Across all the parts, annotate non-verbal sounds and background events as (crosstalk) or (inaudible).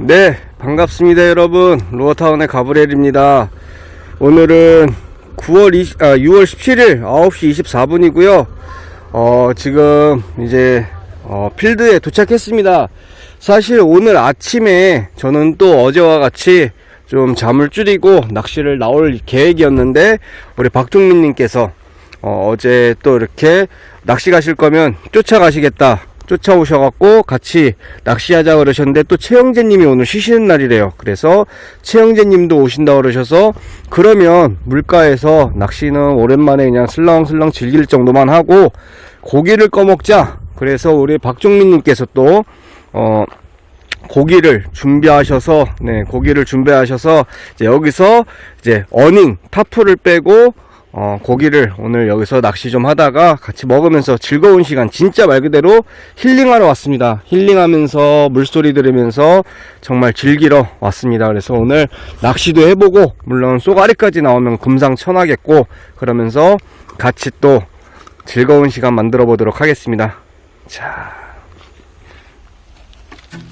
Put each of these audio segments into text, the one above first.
네, 반갑습니다, 여러분. 로어타운의 가브리엘입니다. 오늘은 9월 20, 아, 6월 17일 9시 24분이고요. 어, 지금 이제 어, 필드에 도착했습니다. 사실 오늘 아침에 저는 또 어제와 같이 좀 잠을 줄이고 낚시를 나올 계획이었는데 우리 박종민 님께서 어, 어제 또 이렇게 낚시 가실 거면 쫓아가시겠다. 쫓아오셔갖고 같이 낚시하자 그러셨는데 또 최영재님이 오늘 쉬시는 날이래요. 그래서 최영재님도 오신다 그러셔서 그러면 물가에서 낚시는 오랜만에 그냥 슬렁슬렁 즐길 정도만 하고 고기를 꺼먹자. 그래서 우리 박종민님께서 또 어. 고기를 준비하셔서 네 고기를 준비하셔서 이제 여기서 이제 어닝 타프를 빼고 어, 고기를 오늘 여기서 낚시 좀 하다가 같이 먹으면서 즐거운 시간 진짜 말 그대로 힐링하러 왔습니다. 힐링하면서 물소리 들으면서 정말 즐기러 왔습니다. 그래서 오늘 낚시도 해보고 물론 쏘가리까지 나오면 금상첨화겠고 그러면서 같이 또 즐거운 시간 만들어 보도록 하겠습니다. 자.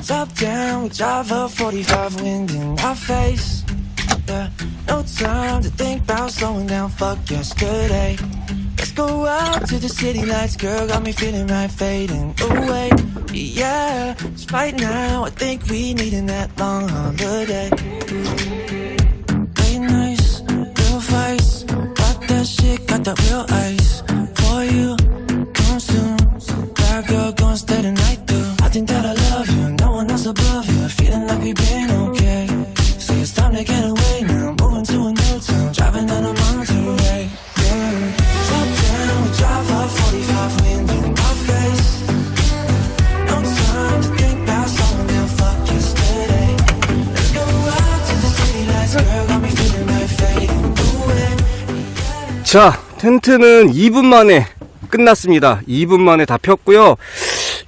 Top down, we drive a 45 wind in our face. Yeah, no time to think about slowing down, fuck yesterday. Let's go out to the city lights, girl, got me feeling right, fading away. Yeah, 'cause right now, I think we needin' that long holiday. Late nights, real fights, got that shit, got that real ice. Say it's time to get away now. Moving to a new town, driving down a Monterey. Yeah. Top down, we drive up 45 wind in my face. No time to think about slowing down, fuck yesterday. Let's go out to the city lights, girl, got me feeling like fading away. 자, 텐트는 2분 만에 끝났습니다. 2분 만에 다 폈고요.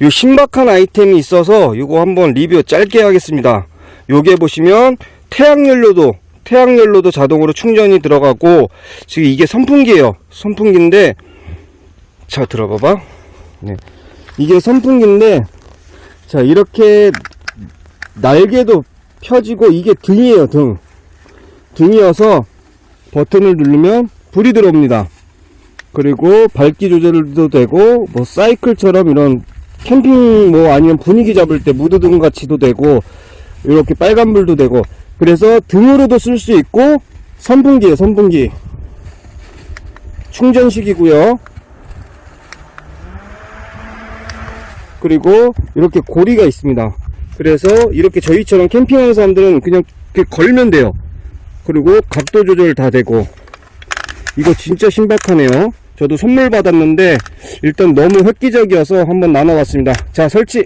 요 신박한 아이템이 있어서 요거 한번 리뷰 짧게 하겠습니다. 요게 보시면 태양연료도 태양연료도 자동으로 충전이 들어가고 지금 이게 선풍기예요. 선풍기인데 자 들어봐봐. 네. 이게 선풍기인데 자 이렇게 날개도 펴지고 이게 등이에요 등 등이어서 버튼을 누르면 불이 들어옵니다. 그리고 밝기 조절도 되고 뭐 사이클처럼 이런 캠핑 뭐 아니면 분위기 잡을 때 무드등 같이도 되고 이렇게 빨간불도 되고 그래서 등으로도 쓸 수 있고 선풍기에 선풍기 충전식이고요. 그리고 이렇게 고리가 있습니다. 그래서 이렇게 저희처럼 캠핑하는 사람들은 그냥 이렇게 걸면 돼요. 그리고 각도 조절 다 되고 이거 진짜 신박하네요. 저도 선물 받았는데 일단 너무 획기적이어서 한번 나눠봤습니다. 자 설치.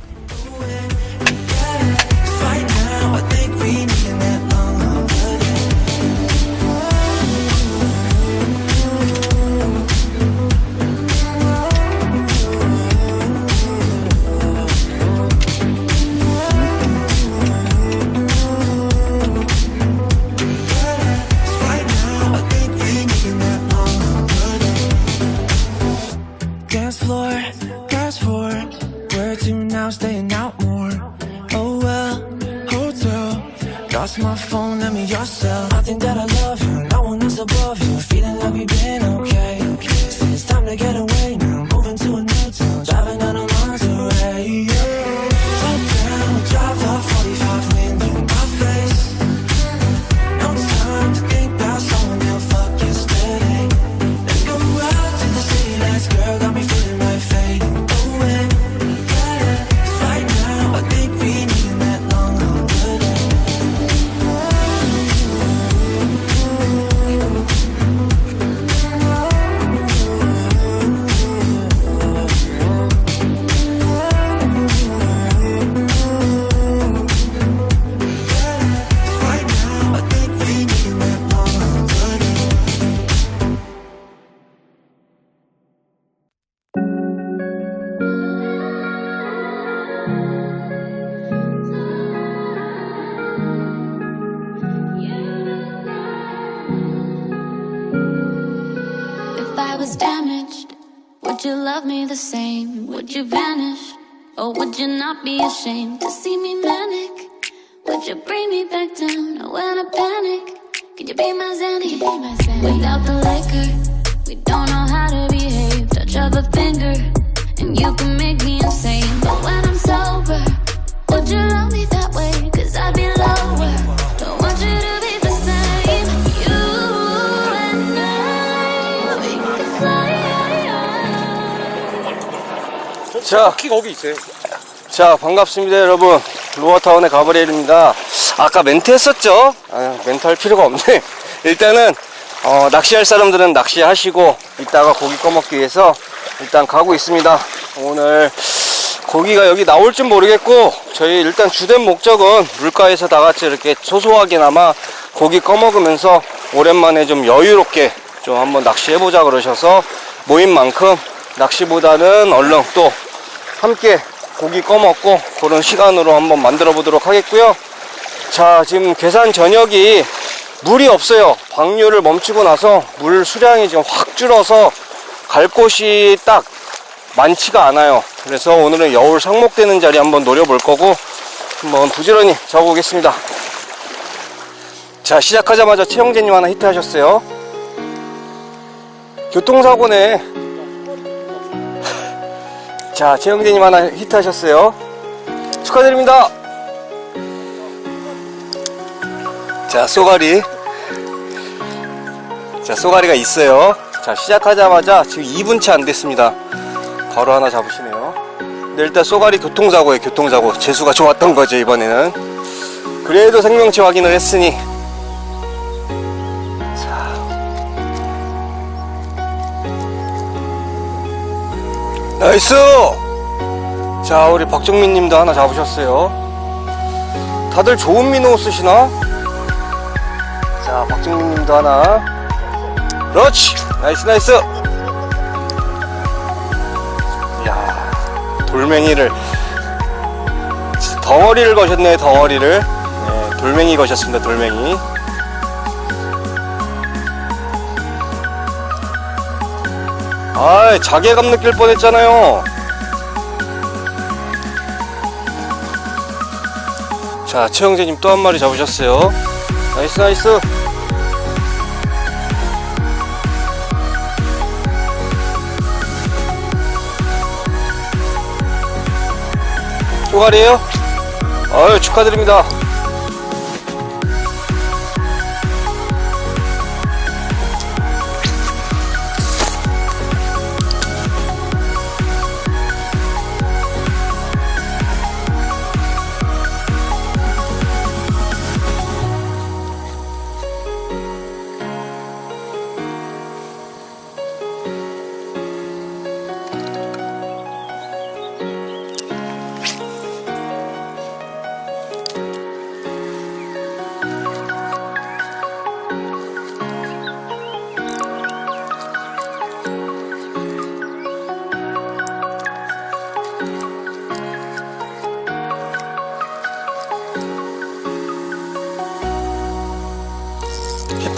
Yourself. I think that I love would you love me the same? Would you vanish? Or would you not be ashamed to see me manic? Would you bring me back down when I panic? Could you be my Xanny? Without the liquor, we don't know how to behave. Touch of a finger, and you can make me insane. But when I'm sober, would you love me that way? Cause I'd be 자, 키 거기 있어요. 자 반갑습니다 여러분. 루어타운의 가브리엘입니다. 아까 멘트 했었죠? 아, 멘트 할 필요가 없네. (laughs) 일단은 어, 낚시할 사람들은 낚시하시고 이따가 고기 꺼먹기 위해서 일단 가고 있습니다. 오늘 고기가 여기 나올 줄 모르겠고 저희 일단 주된 목적은 물가에서 다 같이 이렇게 소소하게나마 고기 꺼먹으면서 오랜만에 좀 여유롭게 좀 한번 낚시해보자 그러셔서 모인 만큼 낚시보다는 얼른 또 함께 고기 꺼먹고 그런 시간으로 한번 만들어 보도록 하겠고요. 자 지금 계산 저녁이 물이 없어요. 방류를 멈추고 나서 물 수량이 지금 확 줄어서 갈 곳이 딱 많지가 않아요. 그래서 오늘은 여울 상목되는 자리 한번 노려볼 거고 한번 부지런히 잡아보겠습니다. 자 시작하자마자 최영재님 하나 히트하셨어요. 교통사고 네 자, 최영재님 하나 히트하셨어요. 축하드립니다. 자, 쏘가리. 자, 쏘가리가 있어요. 자, 시작하자마자 지금 2분치 안 됐습니다. 바로 하나 잡으시네요. 근데 일단 쏘가리 교통사고에 교통사고. 재수가 좋았던 거죠, 이번에는. 그래도 생명치 확인을 했으니. 나이스! 자, 우리 박정민 님도 하나 잡으셨어요. 다들 좋은 민호 쓰시나? 자, 박정민 님도 하나. 그렇지! 나이스, 나이스! 이야, 돌멩이를. 덩어리를 거셨네, 덩어리를. 네, 돌멩이 거셨습니다, 돌멩이. 아이, 자괴감 느낄 뻔했잖아요. 자, 최영재님 또 한 마리 잡으셨어요. 나이스, 나이스. 쪼가리에요? 아유, 축하드립니다.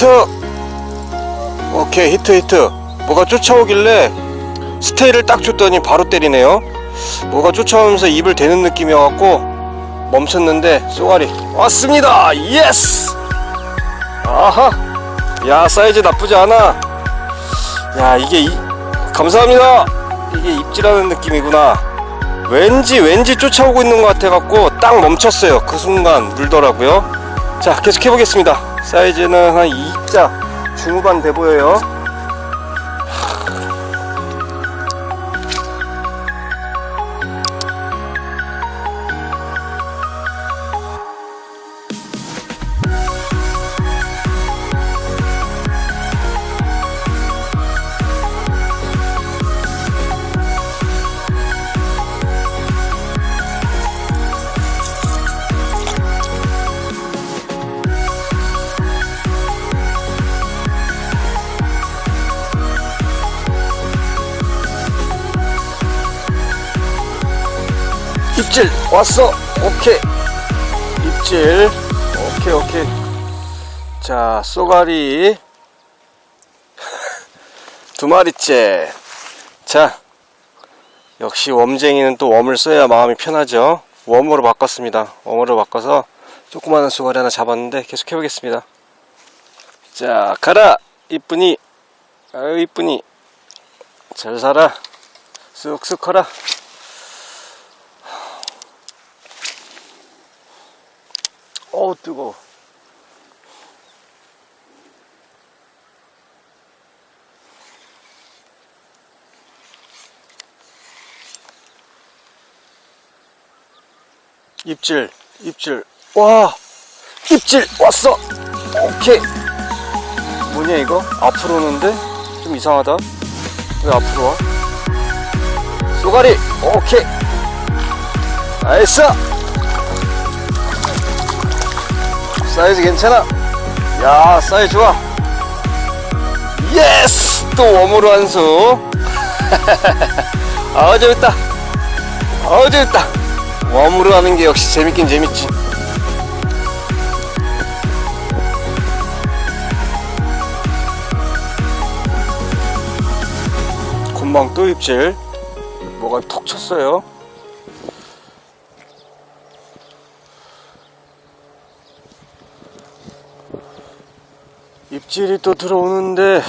히트! 오케이, 히트, 히트. 뭐가 쫓아오길래 스테이를 딱 줬더니 바로 때리네요. 뭐가 쫓아오면서 입을 대는 느낌이어갖고 멈췄는데 쏘가리 왔습니다! 예스! 아하! 야, 사이즈 나쁘지 않아. 야, 이게 이, 감사합니다! 이게 입질하는 느낌이구나. 왠지, 왠지 쫓아오고 있는 것 같아갖고 딱 멈췄어요. 그 순간 물더라고요. 자, 계속 해보겠습니다. 사이즈는 한 2자 중후반 돼 보여요. 입질 왔어. 오케이. 입질. 오케이 오케이. 자 쏘가리 (laughs) 두 마리째. 자 역시 웜쟁이는 또 웜을 써야 마음이 편하죠. 웜으로 바꿨습니다. 웜으로 바꿔서 조그마한 쏘가리 하나 잡았는데 계속 해보겠습니다. 자, 가라! 이쁘니! 아유, 이쁘니! 잘 살아! 쑥쑥 커라! 어우, 뜨거워. 입질, 입질. 와! 입질! 왔어! 오케이! 뭐냐, 이거? 앞으로 오는데? 좀 이상하다. 왜 앞으로 와? 쏘가리! 오케이! 나이스! 사이즈 괜찮아? 야, 사이즈 좋아! 예스! 또 웜으로 한 수. (laughs) 아우, 재밌다! 아우, 재밌다! 웜으로 하는 게 역시 재밌긴 재밌지. 금방 또 입질. 뭐가 톡 쳤어요. 입질이 또 들어오는데.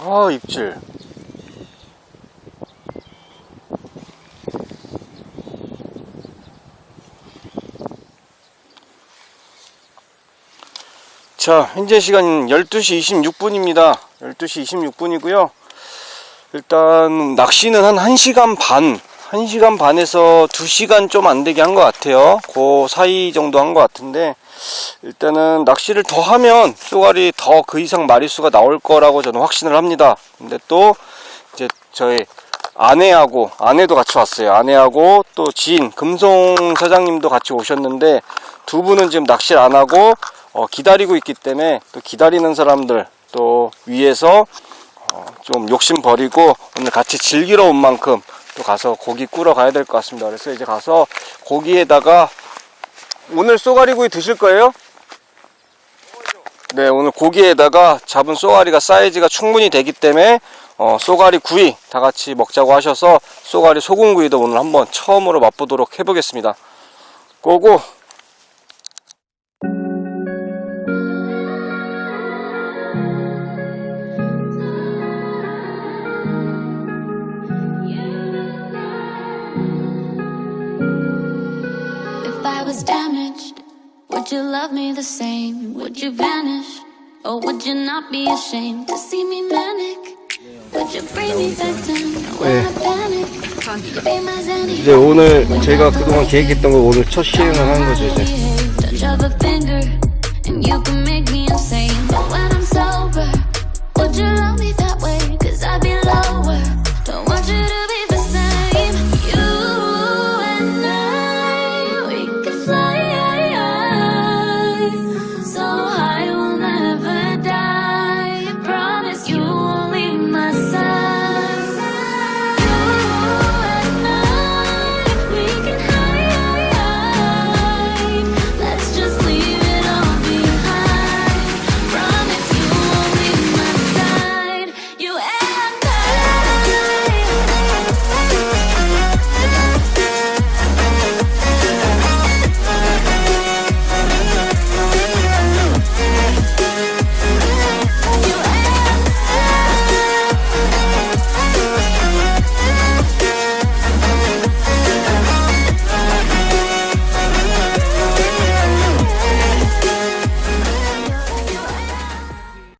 아 입질. 자 현재 시간은 12시 26분입니다. 12시 26분이고요 일단 낚시는 한 1시간 반 1시간 반에서 2시간 좀 안 되게 한 것 같아요. 그 사이 정도 한 것 같은데 일단은 낚시를 더 하면 쏘가리 더 그 이상 마리수가 나올 거라고 저는 확신을 합니다. 근데 또 이제 저희 아내하고 아내도 같이 왔어요. 아내하고 또 지인 금송 사장님도 같이 오셨는데 두 분은 지금 낚시를 안 하고 어, 기다리고 있기 때문에 또 기다리는 사람들 또 위에서 어, 좀 욕심 버리고 오늘 같이 즐기러 온 만큼 또 가서 고기 꾸러 가야 될 것 같습니다. 그래서 이제 가서 고기에다가 오늘 쏘가리구이 드실 거예요? 네, 오늘 고기에다가 잡은 쏘가리가 사이즈가 충분히 되기 때문에 어, 쏘가리 구이 다 같이 먹자고 하셔서 쏘가리 소금구이도 오늘 한번 처음으로 맛보도록 해보겠습니다. 고고! Damaged, would you love me the same? Would you vanish? Or would you not be ashamed to see me manic? Would you bring me back down when I panic? Be my Xanny? 이제 오늘 제가 그동안 계획했던 거 오늘 첫 시행을 하는 거죠 이제 Touch of a finger, and you can make me insane. But when I'm sober, would you love